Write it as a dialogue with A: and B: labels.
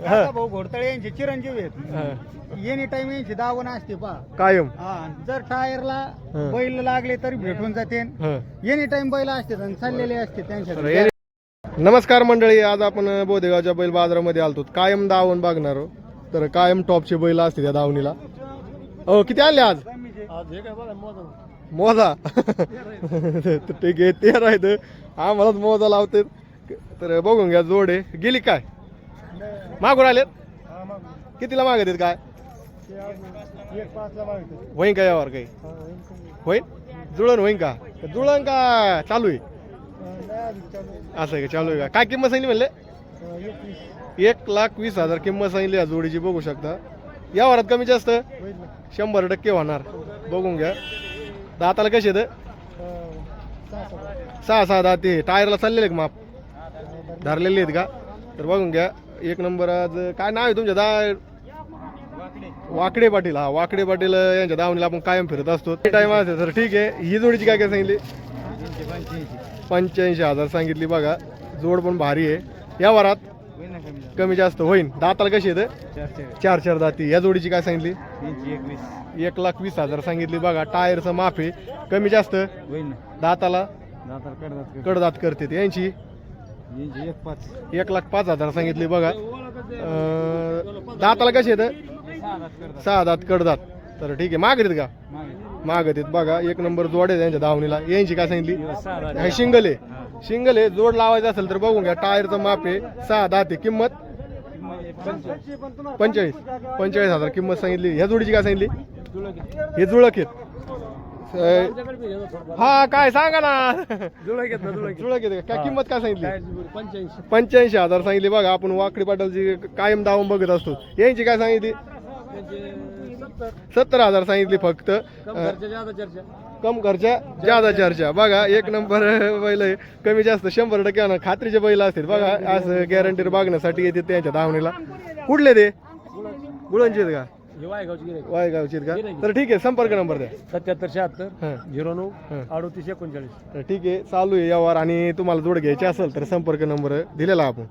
A: काका भाऊ घोडतळे यांचे चिरंजीव आहेत.
B: हा.
A: एनी टाइम यांची दावण असते पा
B: कायम.
A: हा जर टायरला
B: हा.
A: बैल लागले तरी भेटून जाते.
B: हा.
A: एनी टाइम बैल असते आणि चाललेले असते
B: तर
A: त्यांच्या
B: हे- नमस्कार मंडळी आज आपण बोदेगावच्या बैल बाजारामध्ये आलतो. कायम दावण बघणार आहोत. तर कायम टॉपचे बैल असते त्या दावणीला. हो किती आणले आज? मोजा. तर ठीक आहे ते राहत आम्हालाच मोजा लावते. तर बघून घ्या जोड. आहे गेली काय? मागून आलेत? कितीला मागत आहेत काय? होईन का यावर काही? होईन जुळण होईन का? जुळण का चालू आहे? असं आहे का? चालू आहे का? काय किंमत सांगितली म्हणले? एक लाख वीस हजार किंमत सांगितली या जोडीची बघू शकता. या वरात कमी जास्त? शंभर टक्के होणार. बघून घ्या. दाताला कसे आहेत? सहा सहा. दाते टायरला चाललेले का माप. धरलेले आहेत का? तर बघून घ्या. एक नंबर आज. काय नाव आहे तुमच्या दा वाकडे पाटील हा वाकडे पाटील यांच्या दावणीला आपण कायम फिरत असतो. टाइम असेल तर ठीक आहे. ही जोडीची काय काय सांगितली? पंच्याऐंशी हजार सांगितली बघा. जोड पण भारी आहे. या वरात कमी जास्त होईन. दाताला कशी येतं चार चार दाती. या जोडीची काय सांगितली? एक लाख वीस हजार सांगितली बघा. टायरचं माफ कमी जास्त? दाताला? कडदात करते. यांची? एक लाख पाच हजार सांगितली बघा. दाताला कशी येतं सहा दात कडदात तर ठीक आहे मागरीत का? मागत बघा एक नंबर जोड आहे त्यांच्या धावणीला. यांची काय सांगितली? हे शिंगल आहे. शिंगल आहे जोड लावायचं असेल तर बघून घ्या. टायरचं माप आहे सहा दात आहे. किंमत? पंचेचाळीस. पंचेचाळीस हजार किंमत सांगितली. ह्या जोडीची काय सांगितली? हे जुळक आहेत. हा काय सांगा ना. जुळक आहेत काय किंमत काय सांगितली? पंच्याऐंशी. हजार सांगितली बघा. आपण वाकडी पाटलची कायम दावून बघत असतो. यांची काय सांगितली? सत्तर हजार सांगितली फक्त. कम खर्चा जादा चर्चा. बघा एक नंबर बैल. कमी जास्त शंभर टक्के खात्रीचे बैल असतील बघा असं गॅरंटी बघण्यासाठी येते त्यांच्या धावणीला. कुठले ते? आहेत का? वायगावचे आहेत का? तर ठीक आहे संपर्क नंबर द्या.
C: सत्याहत्तर शहात्तर झिरो नऊ अडोतीस एकोणचाळीस.
B: तर ठीक आहे चालू आहे यावर आणि तुम्हाला जोड घ्यायची असेल तर संपर्क नंबर दिलेला आपण.